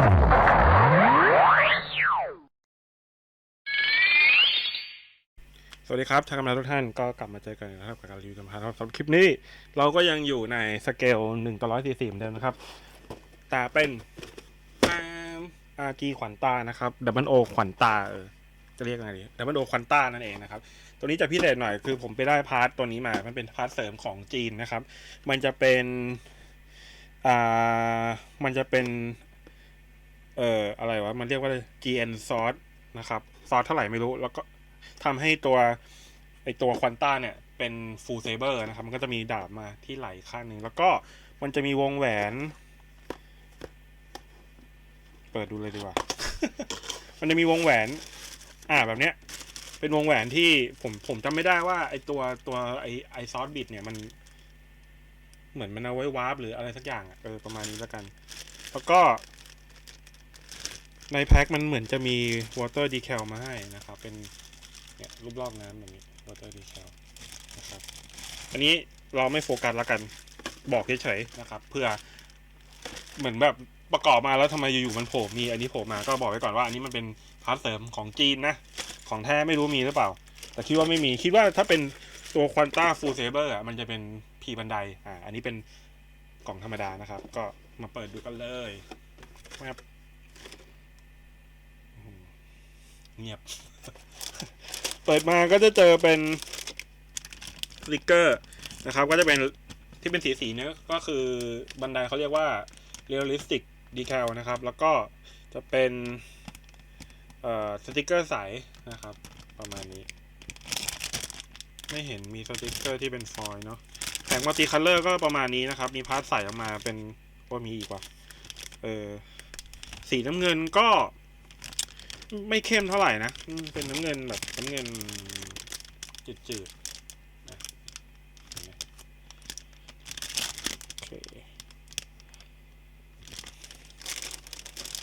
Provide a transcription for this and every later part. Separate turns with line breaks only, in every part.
สวัสดีครับทางกำลังทุกท่านก็กลับมาเจอกันนะครับกับการรีวิวสัมภาษณ์ครับสำหรับคลิปนี้ เราก็ยังอยู่ในสเกล1ต่อ144เหมือนเดิมนะครับ แต่เป็นอาร์จีขวัญตานะครับดับเบิลโอขวัญตาเออจะเรียกยังไงดีดับเบิลโอขวัญตานั่นเองนะครับ ตัวนี้จะพิเศษหน่อยคือผมไปได้พาร์ทตัวนี้มา มันเป็นพาร์ทเสริมของจีนนะครับ มันจะเป็นอ่ามันจะเป็น เอ่ออะไรวะ มันเรียกว่าอะไร GN ซอสนะครับซอสเท่าไหร่ไม่รู้ แล้วก็ทำให้ตัวไอตัวควอนต้าเนี่ย เป็นฟูลเซเบอร์นะครับ มันก็จะมีดาบมาที่ไหลข้างหนึ่ง แล้วก็มันจะมีวงแหวน เปิดดูเลยดีกว่า มันจะมีวงแหวน อ่าแบบเนี้ย เป็นวงแหวนที่ผมผมจำไม่ได้ว่า ไอตัวตัวไอไอซอสบิดเนี่ยมัน เหมือนมันเอาไว้วาร์ปหรืออะไรสักอย่างอะเออประมาณนี้แล้วกัน แล้วก็ ในแพ็คมันเหมือนจะมี water decal มาให้นะครับ เป็นเนี่ยรูปรอบน้ำแบบนี้ water decal นะครับอันนี้เราไม่โฟกัสแล้วกันบอกเฉยๆนะครับ เพื่อเหมือนแบบประกอบมาแล้วทำไมอยู่ๆมันโผล่มีอันนี้โผล่มาก็บอกไว้ก่อนว่าอันนี้มันเป็นพาร์ทเสริมของจีนนะ ของแท้ไม่รู้มีหรือเปล่า แต่คิดว่าไม่มีคิดว่าถ้าเป็นตัวควอนต้าฟูลเซเบอร์อะมันจะเป็นพีบันไดอ่าอันนี้เป็นกล่องธรรมดานะครับ ก็มาเปิดดูกันเลยครับ เงียบ เปิดมาก็จะเจอเป็นสติกเกอร์นะครับ ก็จะเป็นที่เป็นสีสีเนี่ยก็คือบันไดเขาเรียกว่า realistic decal นะครับ แล้วก็จะเป็นสติกเกอร์ใสนะครับ ประมาณนี้ ไม่เห็นมีสติกเกอร์ที่เป็นฟอยล์เนาะแผงมัลติคัลเลอร์ก็ประมาณนี้นะครับ มีพาร์ทใสออกมาเป็นว่ามีอีกว่าเออสีน้ำเงินก็ ไม่เข้มเท่าไหร่นะ เป็นน้ำเงินแบบน้ำเงินจืดๆนะ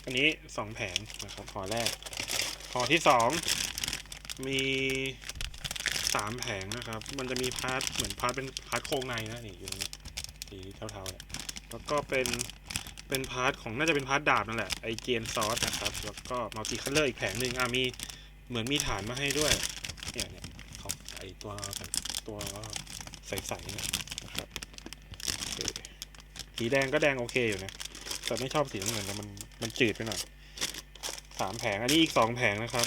อันนี้สองแผงนะครับห่อแรกห่อที่สองมีสามแผงนะครับ มันจะมีพาร์ทเหมือนพาร์ทเป็นพาร์ทโครงในนะนี่อยู่ตรงนี้สีเทาๆเนี่ยแล้วก็เป็น เป็นพาร์ทของน่าจะเป็นพาร์ทดาบนั่นแหละไอเจนซอสนะครับ แล้วก็มัลติคัลเลอร์อีกแผงหนึ่งอะมีเหมือนมีฐานมาให้ด้วยเนี่ยเนี่ยของไอตัวตัวใสๆเนี่ยนะครับสีแดงก็แดงโอเคอยู่นะแต่ไม่ชอบสีน้ำเงินนะมันมันจืดไปหน่อยสามแผงอันนี้อีกสองแผงนะครับ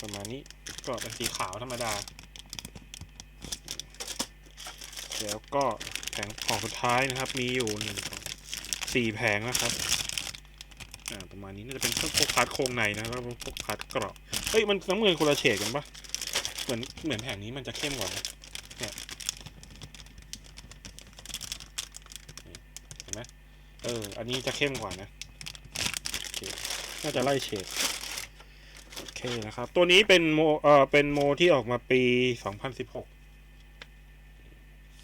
ประมาณนี้ก็เป็นสีขาวธรรมดา แล้วก็แผงของสุดท้ายนะครับ มีอยู่หนึ่งสอง สี่แผงนะครับอ่าประมาณนี้น่าจะเป็นพวกพาร์ทโครงในนะแล้วพวกพาร์ทกรอบเฮ้ยมันน้ำเงินคนละเฉดกันปะเหมือนเหมือนแผงนี้มันจะเข้มกว่าเนี่ยเห็นไหมเอออันนี้จะเข้มกว่านะโอเคน่าจะไล่เฉดโอเคนะครับ ตัวนี้เป็นโมเอ่อเป็นโมที่ออกมาปี2016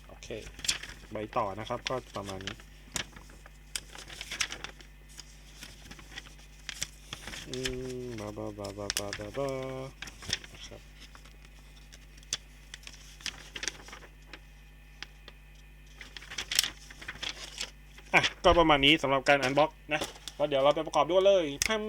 โอเคใบต่อนะครับก็ประมาณนี้ อืม บาบาบาบาบาบาบาครับอะก็ประมาณนี้สำหรับการอันบ็อกนะแล้วเดี๋ยวเราไปประกอบด้วยเลยพัม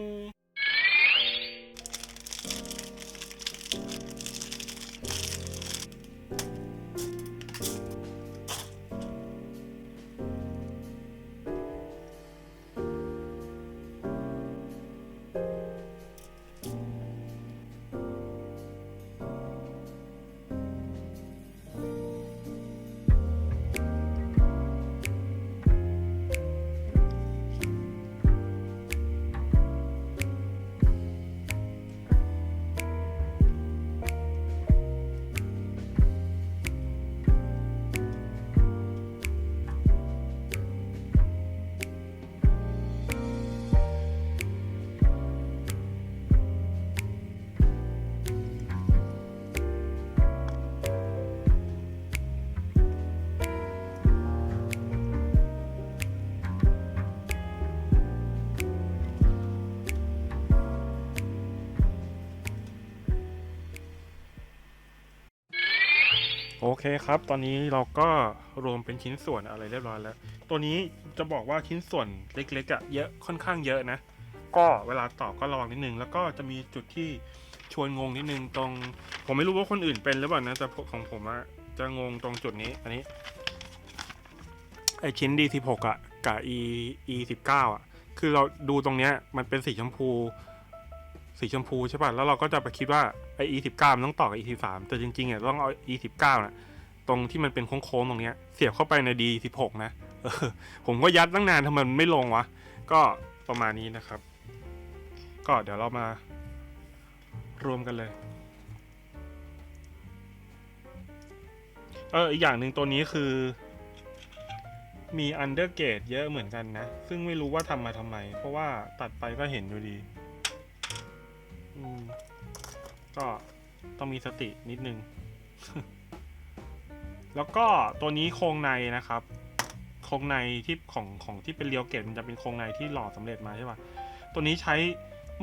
เคครับ ตอนนี้เราก็รวมเป็นชิ้นส่วนอะไรเรียบร้อยแล้ว ตัวนี้จะบอกว่าชิ้นส่วนเล็กๆอะเยอะค่อนข้างเยอะนะ ก็เวลาตอบก็ระวังนิดนึง แล้วก็จะมีจุดที่ชวนงงนิดนึงตรง ผมไม่รู้ว่าคนอื่นเป็นหรือเปล่านะแต่ของผมอะจะงงตรงจุดนี้ อันนี้ ไอชิ้น D16 อะกับ E E19 อะคือเราดูตรงเนี้ยมันเป็นสีชมพู สีชมพูใช่ป่ะ แล้วเราก็จะไปคิดว่าไอ E19 มันต้องต่อกับ E13 แต่จริงๆอะต้องเอา E19 น่ะ ตรงที่มันเป็นโค้งๆตรงเนี้ย เสียบเข้าไปใน D16 นะเออผมก็ยัดตั้งนานทำไมมันไม่ลงวะ ก็ประมาณนี้นะครับ ก็เดี๋ยวเรามารวมกันเลย เอออีกอย่างหนึ่งตัวนี้คือ มีอันเดอร์เกตเยอะเหมือนกันนะ ซึ่งไม่รู้ว่าทำมาทำไม เพราะว่าตัดไปก็เห็นอยู่ดี ก็ต้องมีสตินิดนึง แล้วก็ตัวนี้โครงในนะครับ โครงในที่ของของที่เป็นเรียวเกตมันจะเป็นโครงในที่หล่อสำเร็จมาใช่ป่ะ ตัวนี้ใช้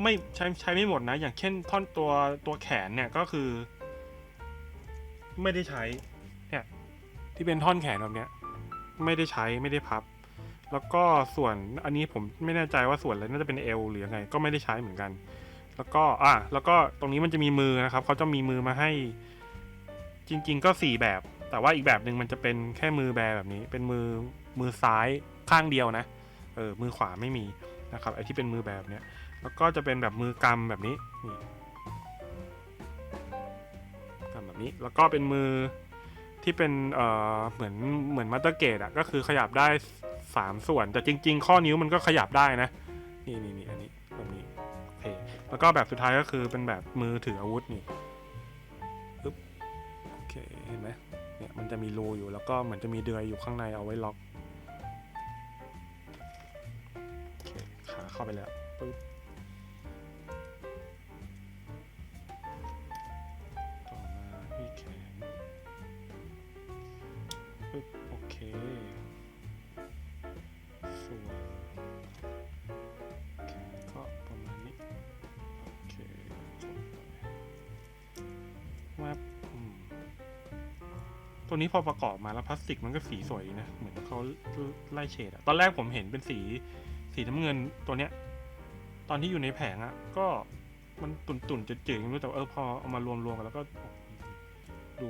ไม่ใช้ใช้ไม่หมดนะ อย่างเช่นท่อนตัวตัวแขนเนี่ยก็คือ ไม่ได้ใช้เนี่ยที่เป็นท่อนแขนแบบเนี้ย ไม่ได้ใช้ไม่ได้พับ แล้วก็ส่วนอันนี้ผมไม่แน่ใจว่าส่วนอะไรน่าจะเป็นเอวหรือยังไง ก็ไม่ได้ใช้เหมือนกัน แล้วก็อะแล้วก็ตรงนี้มันจะมีมือนะครับเขาจะมีมือมาให้ จริง ๆ ก็สี่แบบ แต่ว่าอีกแบบหนึ่งมันจะเป็นแค่มือแบแบบนี้ เป็นมือมือซ้ายข้างเดียวนะ เออ มือขวาไม่มีนะครับ ไอที่เป็นมือแบบเนี้ย แล้วก็จะเป็นแบบมือกำแบบนี้นี่กำแบบนี้ แล้วก็เป็นมือที่เป็น เอ่อ เหมือน เหมือนมัตเตอร์เกตอะก็คือขยับได้สามส่วน แต่จริง ๆ ข้อนิ้วมันก็ขยับได้นะ นี่นี่นี่อันนี้แบบนี้โอเคแล้วก็แบบสุดท้ายก็คือเป็นแบบมือถืออาวุธนี่ปึ๊บโอเค เห็นไหม เนี่ยมันจะมีรูอยู่แล้วก็เหมือนจะมีเดือยอยู่ข้างในเอาไว้ล็อกโอเคขาเข้าไปแล้วปึ๊บ ตัวนี้พอประกอบมาแล้วพลาสติกมันก็สีสวยนะ เหมือนเขาไล่เฉดอะตอนแรกผมเห็นเป็นสีสีน้ำเงินตัวเนี้ย ตอนที่อยู่ในแผงอะก็มันตุ่นๆจืดๆไม่รู้แต่ว่าเออพอเอามารวมๆกันแล้วก็ดู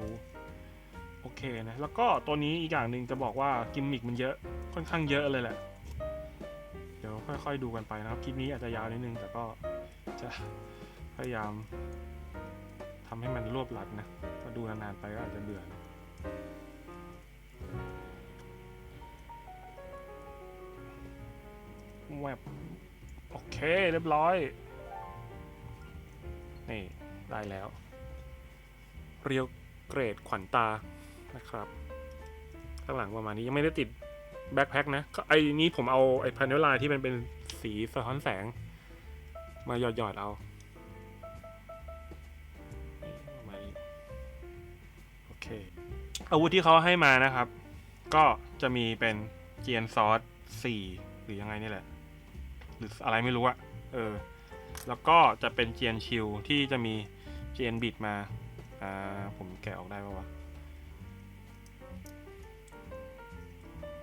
โอเคนะ แล้วก็ตัวนี้อีกอย่างหนึ่งจะบอกว่ากิมมิกมันเยอะค่อนข้างเยอะเลยแหละ เดี๋ยวค่อยๆดูกันไปนะครับคลิปนี้อาจจะยาวนิดนึงแต่ก็จะพยายามทำให้มันรวบรัดนะถ้าดูนานๆไปก็อาจจะเบื่อนะ แวบโอเค เรียบร้อย นี่ ได้แล้ว เรียวเกรดขวัญตานะครับ ข้างหลังประมาณนี้ยังไม่ได้ติดแบ็คแพ็คนะไอ้นี้ผมเอาไอ้พาเนลไลน์ที่มันเป็นสีสะท้อนแสง มาหยอดๆเอา อาวุธที่เขาให้มานะครับ ก็จะมีเป็นเจียนซอสสี่หรือยังไงนี่แหละ หรืออะไรไม่รู้อะเออ แล้วก็จะเป็นเจียนชิลที่จะมีเจียนบิดมา อ่า ผมแกะออกได้ปะวะ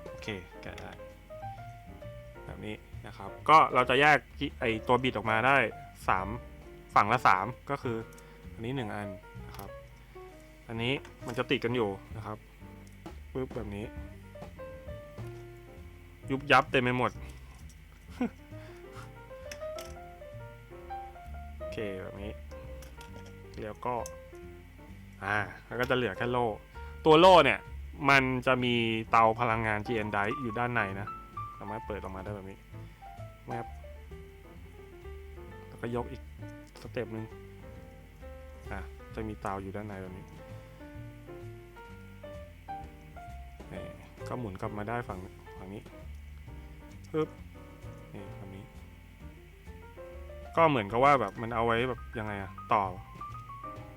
โอเค แกะได้ แบบนี้นะครับ ก็เราจะแยกไอตัวบิดออกมาได้สามฝั่งละสามก็คือ อันนี้หนึ่งอัน อันนี้มันจะติดกันอยู่นะครับปึ๊บแบบนี้ ยุบยับเต็มไปหมด โอเคแบบนี้ แล้วก็ อ่า แล้วก็จะเหลือแค่โล่ ตัวโล่เนี่ย มันจะมีเตาพลังงาน GN d i อยู่ด้านในนะ สามารถเปิดออกมาได้แบบนี้แมบแล้วก็ยกอีกสเต็ปหนึ่งอะจะมีเตาอยู่ด้านในแบบนี้ ก็หมุนกลับมาได้ฝั่งฝั่งนี้ปึ๊บนี่แบบนี้ ก็เหมือนกับว่าแบบมันเอาไว้แบบยังไงอะต่อ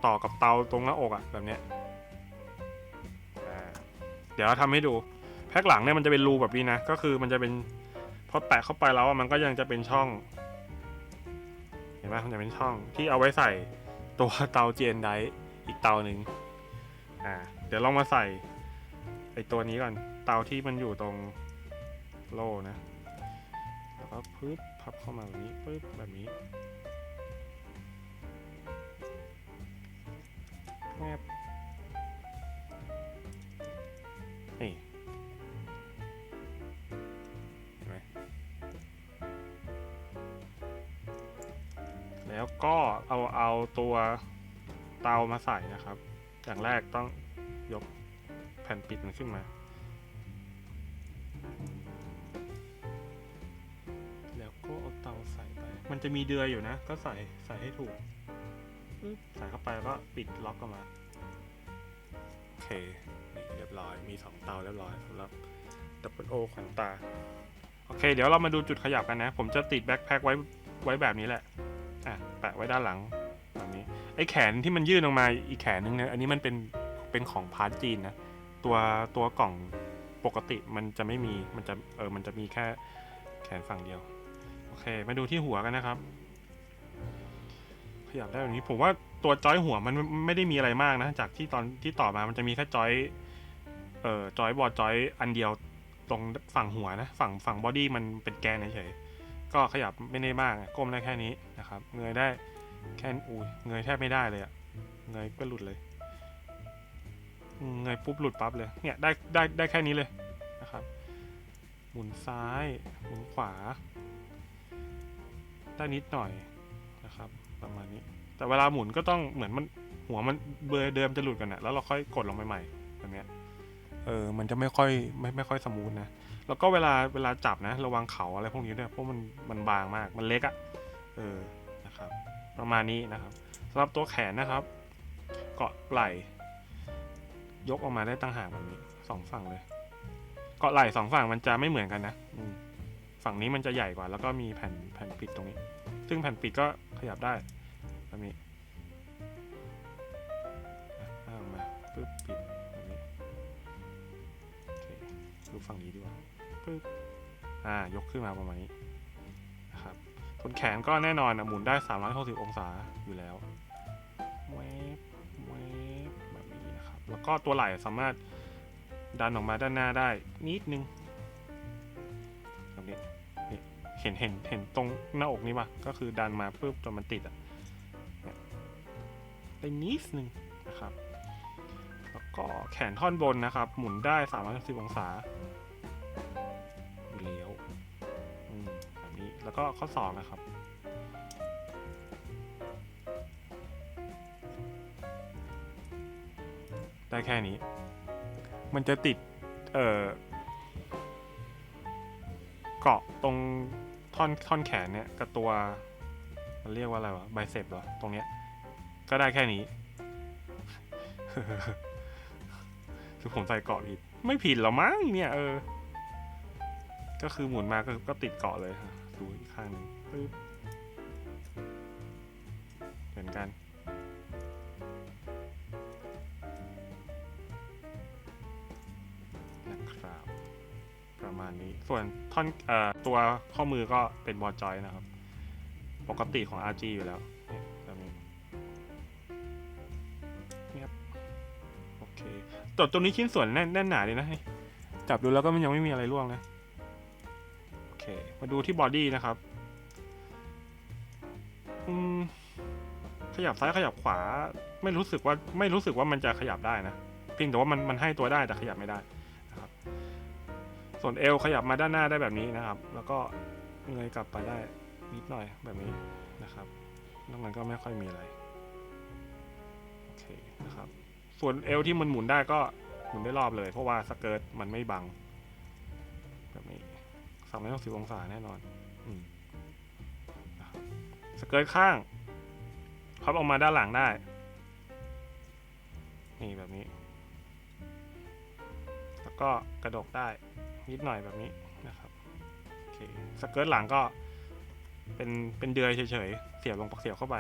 ต่อกับเตาตรงหน้าอกอะแบบเนี้ยเดี๋ยวทำให้ดู แพ็คหลังเนี่ยมันจะเป็นรูแบบนี้นะ ก็คือมันจะเป็นพอแตะเข้าไปแล้วอะมันก็ยังจะเป็นช่อง เห็นไหมมันจะเป็นช่องที่เอาไว้ใส่ตัวเตาเจนไดอีกเตาหนึ่งอ่า เดี๋ยวลองมาใส่ไอตัวนี้ก่อน เตาที่มันอยู่ตรงโล่นะ แล้วก็ปึ๊บพับเข้ามาแบบนี้ปึ๊บแบบนี้แงบนี่เห็นไหมแล้วก็เอาเอาตัวเตามาใส่นะครับ อย่างแรกต้องยกแผ่นปิดมันขึ้นมา มันจะมีเดือยอยู่นะ ก็ใส่ใส่ให้ถูกปึ๊บใส่เข้าไปแล้วก็ปิดล็อกออกมา โอเคนี่เรียบร้อย มีสองเตาเรียบร้อยสำหรับดับเบิลโอขวัญตา โอเค เดี๋ยวเรามาดูจุดขยับกันนะ ผมจะติดแบ็คแพ็คไว้ไว้แบบนี้แหละ อะ แปะไว้ด้านหลังแบบนี้ ไอ้แขนที่มันยื่นออกมาอีกแขนนึงเนี่ย อันนี้มันเป็นเป็นของพาร์ทจีนนะ ตัวตัวกล่องปกติมันจะไม่มี มันจะเออ มันจะมีแค่แขนฝั่งเดียวโอ เค มาดูที่หัวกันนะครับ ขยับได้แบบนี้ผมว่าตัวจอยหัวมันไม่ได้มีอะไรมากนะ จากที่ตอนที่ต่อมามันจะมีแค่จอย เอ่อจอยบอร์ดจอยอันเดียวตรงฝั่งหัวนะ ฝั่งฝั่งบอดี้มันเป็นแกนเฉยๆก็ขยับไม่ได้มากก้มได้แค่นี้นะครับเงยได้แค่อุ้ยเงยแทบไม่ได้เลยอะเงยก็หลุดเลยอืมเงยปุ๊บหลุดปั๊บเลยเนี่ยได้ได้ได้แค่นี้เลยนะครับหมุนซ้ายหมุนขวา ได้นิดหน่อยนะครับ ประมาณนี้ แต่เวลาหมุนก็ต้องเหมือนมันหัวมันเบอร์เดิมจะหลุดกันนะแล้วเราค่อยกดลงไปใหม่แบบเนี้ยเออมันจะไม่ค่อยไม่ไม่ค่อยสมูทนะแล้วก็เวลาเวลาจับนะ ระวังเขาอะไรพวกนี้ด้วยเพราะมันมันบางมากมันเล็กอะ่ะเออนะครับ ประมาณนี้นะครับสำหรับตัวแขนนะครับ เกาะไหล่ยกออกมาได้ตั้งหากแบบนี้สองฝั่งเลย เกาะไหล่สองฝั่งมันจะไม่เหมือนกันนะอืม ฝั่งนี้มันจะใหญ่กว่า แล้วก็มีแผ่นแผ่นปิดตรงนี้ ซึ่งแผ่นปิดก็ขยับได้แบบนี้อะเอาออกมาปึ๊บปิดแบบนี้โอเคดูฝั่งนี้ดีกว่าปึ๊บอ่ายกขึ้นมาประมาณนี้นะครับส่วนแขนก็แน่นอนนะหมุนได้ 360 องศาอยู่แล้วแวบแวบแบบนี้นะครับ แล้วก็ตัวไหล่สามารถดันออกมาด้านหน้าได้นิดนึง เห็นเห็นเห็นตรงหน้าอกนี้ปะก็คือดันมาปุ๊บจนมันติดอะได้นิดนึงนะครับ แล้วก็แขนท่อนบนนะครับ หมุนได้ 360 องศาอยู่แล้วอืมแบบนี้ แล้วก็ข้อศอกนะครับ ได้แค่นี้ มันจะติด เอ่อ เกาะตรง ท่อนท่อนแขนเนี่ยกับตัว มันเรียกว่าอะไรวะไบเซปเหรอ ตรงเนี้ย ก็ได้แค่นี้ คือผมใส่เกาะผิด ไม่ผิดหรอมั้งเนี่ยเออ ก็คือหมุนมาก็ก็ติดเกาะเลยฮะดูอีกข้างหนึ่งปึ๊บ ส่วนท่อนอตัวข้อมือก็เป็นบอลจอยนะครับ ปกติของ RG อยู่แล้วนี่ยแบบนี้เนี่ยโอเคตัวตัวนี้ชิ้นส่วนแน่นแน่นหนาดีนะจับดูแล้วก็มันยังไม่มีอะไรร่วงนะโอเค มาดูที่บอดี้นะครับขยับซ้ายขยับขวา ไม่รู้สึกว่าไม่รู้สึกว่ามันจะขยับได้นะเพียงแต่ว่ามันมันให้ตัวได้แต่ขยับไม่ได้ ส่วนเอวขยับมาด้านหน้าได้แบบนี้นะครับ แล้วก็เงยกลับไปได้นิดหน่อยแบบนี้นะครับนอกนั้นก็ไม่ค่อยมีอะไรโอเคนะครับ ส่วนเอวที่มันหมุนได้ก็หมุนได้รอบเลย เพราะว่าสเกิร์ตมันไม่บัง แบบนี้สามร้อยหกสิบองศาแน่นอนอสเกิร์ตข้างพับออกมาด้านหลังได้ นี่แบบนี้ แล้วก็กระดกได้ นิดหน่อยแบบนี้นะครับโอเคสเกิร์ตหลังก็เป็นเป็นเดือยเฉยๆ เสียบลงปักเสียบเข้าไป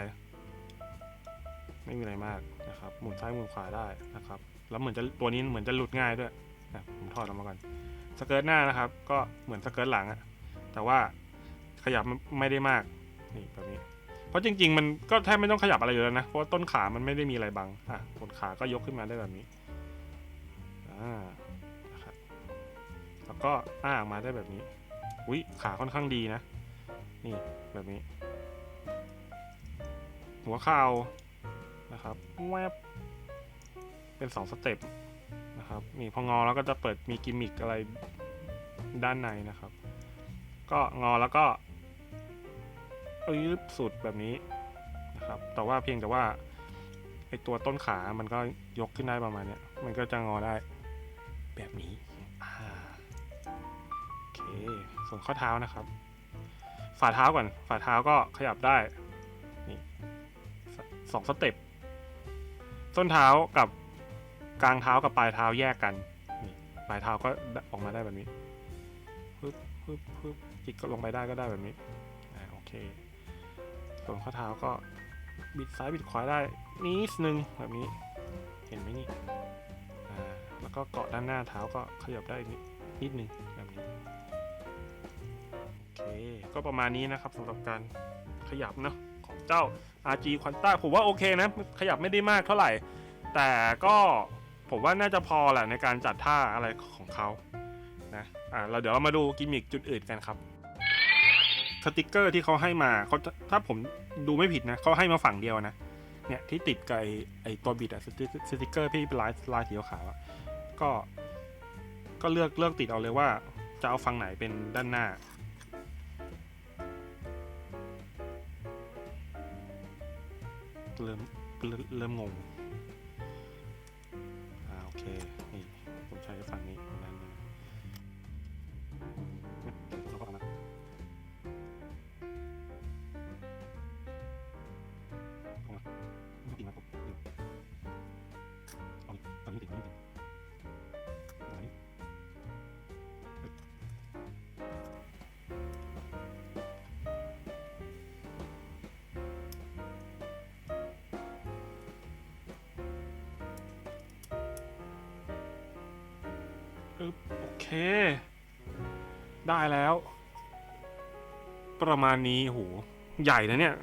ไม่มีอะไรมากนะครับหมุนซ้ายหมุนขวาได้นะครับ แล้วเหมือนจะตัวนี้เหมือนจะหลุดง่ายด้วยนะผมถอดออกมาก่อนสเกิร์ตหน้านะครับ ก็เหมือนสเกิร์ตหลังอะแต่ว่าขยับไม่ได้มากนี่แบบนี้เพราะจริง ๆ มันก็แทบไม่ต้องขยับอะไรอยู่แล้วนะเพราะต้นขามันไม่ได้มีอะไรบังอะต้นขาก็ยกขึ้นมาได้แบบนี้อ่า ก็อ้าออกมาได้แบบนี้ อุ้ยขาค่อนข้างดีนะ นี่แบบนี้ หัวเข่านะครับแวบเป็นสองสเต็ปนะครับนี่พองอแล้วก็จะเปิดมีกิมมิคอะไรด้านในนะครับ ก็งอแล้วก็ยืดสุดแบบนี้นะครับ แต่ว่าเพียงแต่ว่าไอตัวต้นขามันก็ยกขึ้นได้ประมาณนี้มันก็จะงอได้แบบนี้ ส่วนข้อเท้านะครับ ฝ่าเท้าก่อน ฝ่าเท้าก็ขยับได้นี่สองสเต็ปส้นเท้ากับกลางเท้ากับปลายเท้าแยกกันนี่ปลายเท้าก็ออกมาได้แบบนี้ปึ๊บปึ๊บปึ๊บจิกก็ลงไปได้ก็ได้แบบนี้อ่าโอเค ส่วนข้อเท้าก็บิดซ้ายบิดขวาได้นิดนึงแบบนี้ เห็นไหมนี่อ่าแล้วก็เกาะด้านหน้าเท้าก็ขยับได้นิดนิดนึงแบบนี้ ก็ประมาณนี้นะครับสำหรับการขยับเนาะของเจ้า RG Quanta ผมว่าโอเคนะ ขยับไม่ได้มากเท่าไหร่ แต่ก็ผมว่าน่าจะพอแหละในการจัดท่าอะไรของเขานะอ่าเราเดี๋ยวเรามาดูกิมมิคจุดอื่นกันครับสติกเกอร์ที่เขาให้มาเขาถ้าผมดูไม่ผิดนะเขาให้มาฝั่งเดียวนะเนี่ยที่ติดกับไอไอตัวบิดอะสติกสติกเกอร์ที่เป็นลายลายสีขาวอะก็ ก็เลือกเลือกติดเอาเลยว่า จะเอาฝั่งไหนเป็นด้านหน้า เริ่มเริ่มงง อ่าโอเค นี่ผมใช้ฝั่งนี้นั้น เค ได้แล้ว ประมาณนี้โหใหญ่นะเนี่ย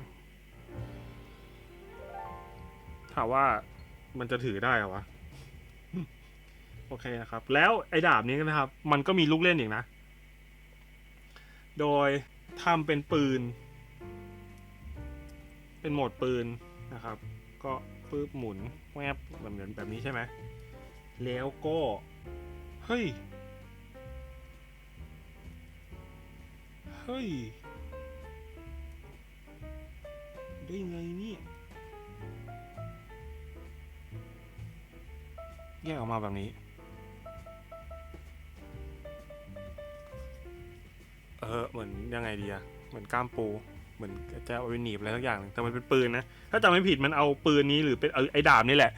ถามว่ามันจะถือได้เหรอวะ โอเคนะครับ แล้วไอ้ดาบนี้นะครับ มันก็มีลูกเล่นอีกนะ โดยทำเป็นปืน เป็นโหมดปืนนะครับ ก็ปื๊บหมุนแวบแบบเหมือนแบบนี้ใช่ไหมแล้วก็ เฮ้ย เฮ้ย ได้ไงเนี่ยแยกออกมาแบบนี้ เออ เหมือนยังไงดีอะเหมือนกล้ามปู เหมือนจะเอาไปหนีบอะไรสักอย่าง แต่มันเป็นปืนนะ ถ้าจำไม่ผิดมันเอาปืนนี้หรือเป็นไอ้ดาบนี่แหละ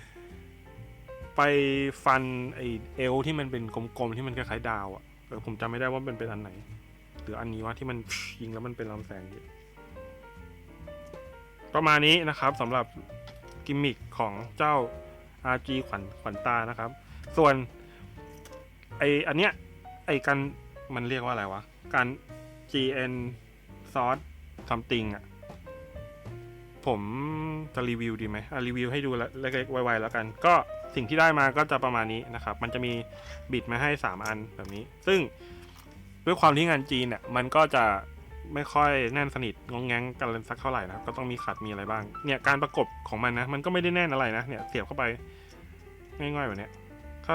ไปฟันไอเอลที่มันเป็นกลมๆที่มันคล้ายๆดาวอะเออผมจำไม่ได้ว่ามันเป็นอันไหน หรืออันนี้ว่าที่มันยิงแล้วมันเป็นลำแสงประมาณนี้นะครับสำหรับกิมมิคของเจ้า RG ขวัญขวัญตานะครับ ส่วนไออันเนี้ยไอกันมันเรียกว่าอะไรวะ การ GN Source something อะผมจะรีวิวดีไหมอะรีวิวให้ดูเล็กๆไวๆแล้วกัน ก็สิ่งที่ได้มาก็จะประมาณนี้นะครับ มันจะมีบิดมาให้ 3 อันแบบนี้ ซึ่ง ด้วยความที่งานจีนเนี่ยมันก็จะไม่ค่อยแน่นสนิทงงแงงกันสักเท่าไหร่นะก็ต้องมีขัดมีอะไรบ้าง เนี่ยการประกบของมันนะ มันก็ไม่ได้แน่นอะไรนะเนี่ยเสียบเข้าไปง่ายๆแบบเนี้ยถ้า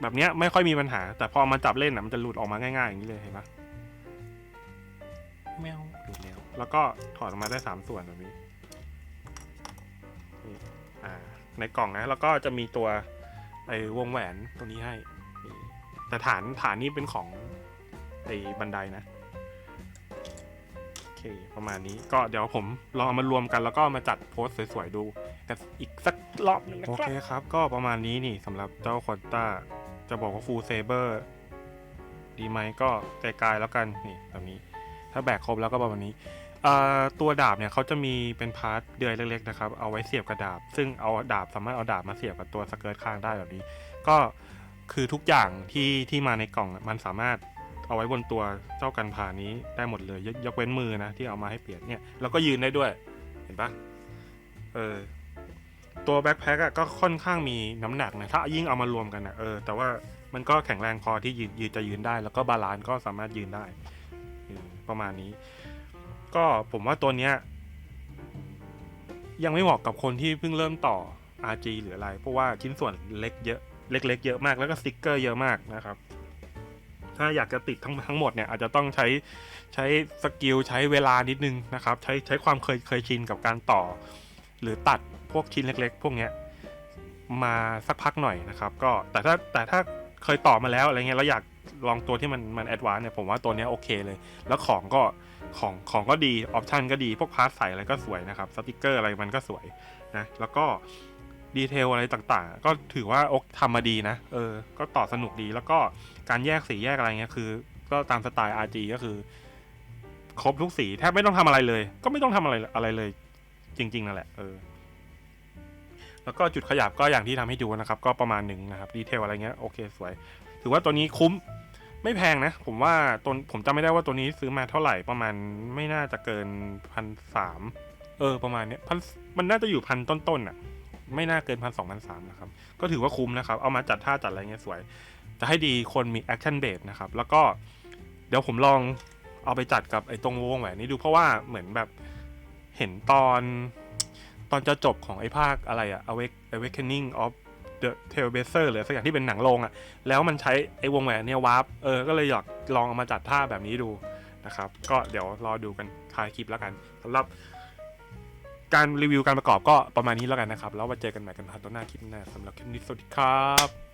แบบเนี้ยไม่ค่อยมีปัญหา แต่พอมาจับเล่นอะมันจะหลุดออกมาง่ายๆอย่างนี้เลยเห็นปะแมวหลุดแล้วแล้วก็ถอดออกมาได้สามส่วนแบบนี้นี่อ่าในกล่องนะแล้วก็จะมีตัวไอ้วงแหวนตัวนี้ให้นี่แต่ฐานฐานนี้เป็นของ ไอ้บันไดนะโอเคประมาณนี้ก็เดี๋ยวผมลองเอามารวมกันแล้วก็มาจัดโพสต์สวยๆดูกันอีกสักรอบหนึงนะครับโอเคครับ ก็ประมาณนี้นี่สำหรับเจ้าควอนต้าจะบอกว่าฟูลเซเบอร์ดีไหมก็ไกลๆแล้วกันนี่แบบนี้ ถ้าแบกครบแล้วก็ประมาณนี้อ่าตัวดาบเนี่ยเขาจะมีเป็นพาร์ทเดือยเล็กๆนะครับ เอาไว้เสียบกับดาบ ซึ่งเอาดาบสามารถเอาดาบมาเสียบกับตัวสเกิร์ตข้างได้แบบนี้ ก็คือทุกอย่างที่ที่มาในกล่องอะมันสามารถ เอาไว้บนตัวเจ้ากันพานี้ได้หมดเลยยกยกเว้นมือนะที่เอามาให้เปลี่ยนเนี่ยแล้วก็ยืนได้ด้วยเห็นปะเออตัวแบ็คแพ็คอะก็ค่อนข้างมีน้ำหนักนะถ้ายิ่งเอามารวมกันอะเออแต่ว่ามันก็แข็งแรงพอที่ยืนยืนจะยืนได้ แล้วก็บาลานซ์ก็สามารถยืนได้ประมาณนี้ ก็ผมว่าตัวเนี้ยยังไม่เหมาะกับคนที่เพิ่งเริ่มต่อ RG หรืออะไร เพราะว่าชิ้นส่วนเล็กเยอะ เล็กๆเยอะมากแล้วก็สติกเกอร์เยอะมากนะครับ ถ้าอยากจะติดทั้งทั้งหมดเนี่ยอาจจะต้องใช้ใช้สกิลใช้เวลานิดนึงนะครับ ใช้ใช้ความเคยเคยชินกับการต่อ หรือตัดพวกชิ้นเล็ก ๆ พวกเนี้ยมาสักพักหน่อยนะครับ ก็แต่ถ้าแต่ถ้าเคยต่อมาแล้วอะไรเงี้ยแล้วอยากลองตัวที่มันมันแอดวานเนี่ยผมว่าตัวนี้โอเคเลย แล้วของก็ของของก็ดีออปชันก็ดีพวกพาร์ทใส่อะไรก็สวยนะครับสติกเกอร์อะไรมันก็สวยนะแล้วก็ ดีเทลอะไรต่างๆ ก็ถือว่าอกทำมาดีนะ เออ ก็ต่อสนุกดีแล้วก็การแยกสีแยกอะไรเงี้ยคือ ก็ตามสไตล์ RG ก็คือ ครบทุกสีแทบไม่ต้องทำอะไรเลย ก็ไม่ต้องทำอะไรอะไรเลย จริง ๆนั่นแหละเออแล้วก็จุดขยับก็อย่างที่ทำให้ดูนะครับ ก็ประมาณหนึ่งนะครับดีเทลอะไรเงี้ยโอเคสวย ถือว่าตัวนี้คุ้มไม่แพงนะ ผมว่าตัวผมจำไม่ได้ว่าตัวนี้ซื้อมาเท่าไหร่ประมาณไม่น่าจะเกินพันสามเออประมาณเนี้ยพันมันน่าจะอยู่พันต้นๆอะ ไม่น่าเกินพันสองพันสามนะครับ ก็ถือว่าคุ้มนะครับ เอามาจัดท่าจัดอะไรเงี้ยสวย จะให้ดีคนมีแอคชั่นเบสนะครับ แล้วก็เดี๋ยวผมลองเอาไปจัดกับไอ้ตรงวงแหวนนี้ดูเพราะว่าเหมือนแบบเห็นตอนตอนจะจบของไอ้ภาคอะไรอะ Awake Awakening of the Tailblazer หรือสักอย่างที่เป็นหนังโรงอะแล้วมันใช้ไอ้วงแหวนเนี่ยวาร์ปเออ ก็เลยอยากลองเอามาจัดท่าแบบนี้ดูนะครับ ก็เดี๋ยวรอดูกันท้ายคลิปแล้วกันสำหรับ การรีวิวการประกอบก็ประมาณนี้แล้วกันนะครับ แล้วมาเจอกันใหม่กันพันต้นหน้าคลิปหน้าสำหรับคลิปนี้สวัสดีครับ